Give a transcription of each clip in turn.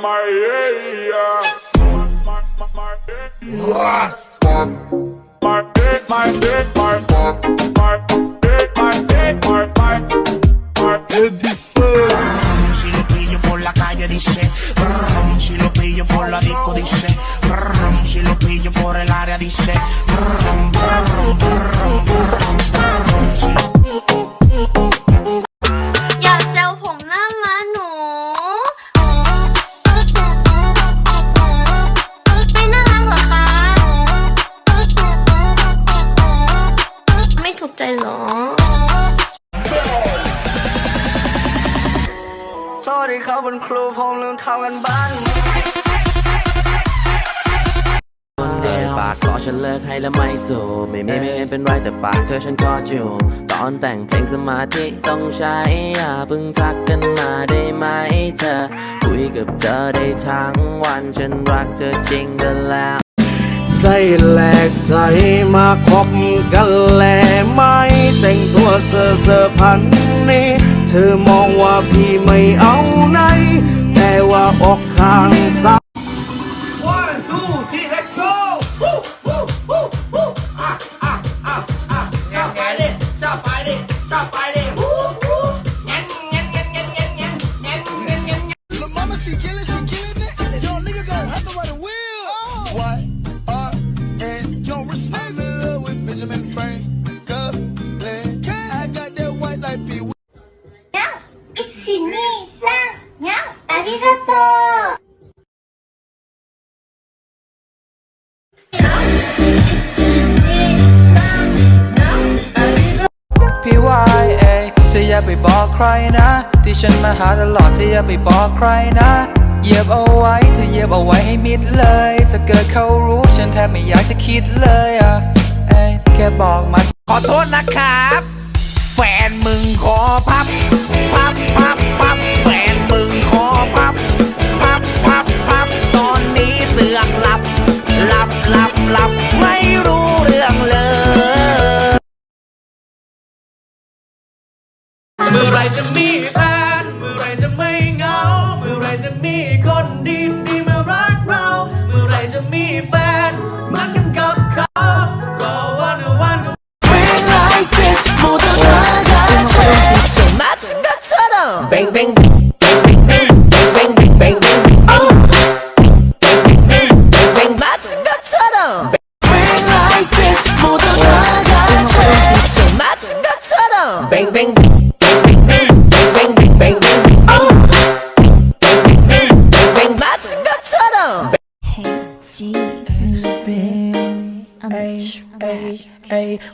my my my my my ถูกใจเหรอโทษที่เขาเป็นครูผมลืมทำกันบ้านเอ่ยปากขอฉันเลิกให้แล้วไม่สู้ไม่มีไม่เห็นเป็นไรแต่ปากเธอฉันก็จูตอนแต่งเพลงสมาธิต้องใช้อย่าเพิ่งทักกันมาได้ไหมเธอ คุยกับเธอได้ทั้งวันฉันรักเธอจริงกันแล้ว ใจแหลกใจมาคบกันแลไม่แต่งตัวเซอร์เซอร์พันนี้ เธอมองว่าพี่ไม่เอาไหนแต่ว่าออกข้างซ้าย บอกใครนะ ที่ฉันมาหาตลอดเธออย่าไปบอกใครนะเหยียบเอาไว้เธอเหยียบเอาไว้ให้มิดเลย ถ้าเกิดเขารู้ฉันแทบไม่อยากจะคิดเลยอะเอ้ยแค่บอกมาขอโทษนะครับ แฟนมึงขอพับพับพับ right to me.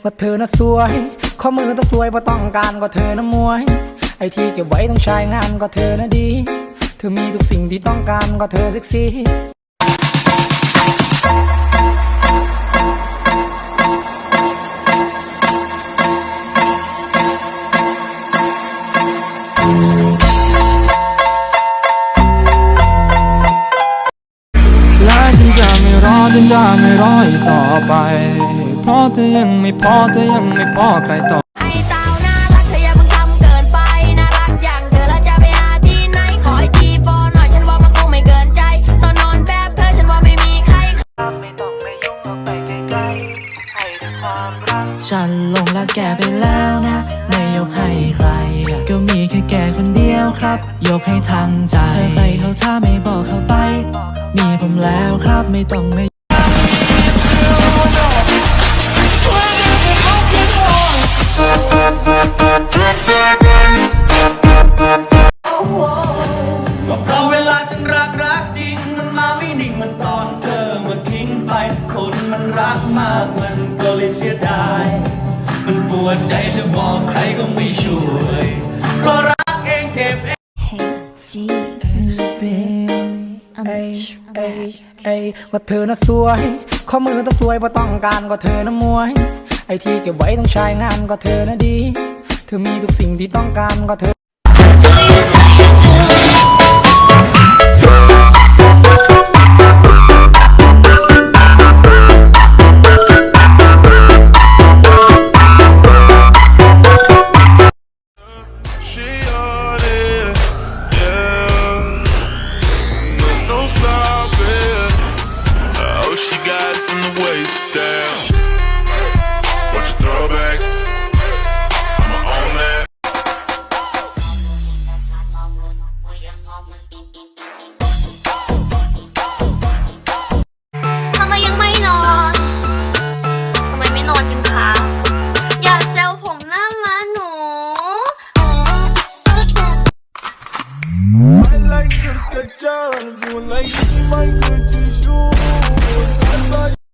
ว่าเธอน่ะสวย ข้อมือต้องสวยเพราะต้องการก็เธอน่ะมวย ไอที่เก็บไว้ต้องใช้งานก็เธอน่ะดี เธอมีทุกสิ่งที่ต้องการก็เธอเซ็กซี่และฉันจะไม่รอฉันจะไม่รออีกต่อไป เพราะเธอยังไม่พอเธอยังไม่พอใครต่อไอ้เต้าน่ารักเธออย่าเพิ่งทำเกินไป น่ารักอย่างเธอแล้วจะไปหาที่ไหน ขอให้ทีฟอหน่อยฉันว่ามันคงไม่เกินใจ ตอนนอนแบบเธอฉันว่าไม่มีใคร ไม่ต้องไปยุ่งออกไปไกลๆให้ความรัก ฉันลงรักแกไปแล้วนะ ไม่ยกให้ใคร ก็มีแค่แกคนเดียวครับ ยกให้ทั้งใจเธอใครเขาถ้าไม่บอกเขาไป มีผมแล้วครับไม่ต้องไม่ มากมันก็เลยเสียดาย มันปวดใจจะบอกใครก็ไม่ช่วย เพราะรักเองเจ็บเอง เอ้ยเอ้ยว่าเธอน่ะสวย ข้อมือต้องสวยเพราะต้องการก็เธอน่ะมวย ไอที่เก็บไว้ต้องใช้งานก็เธอน่ะดี เธอมีทุกสิ่งที่ต้องการก็เธอ close. When late, she might get you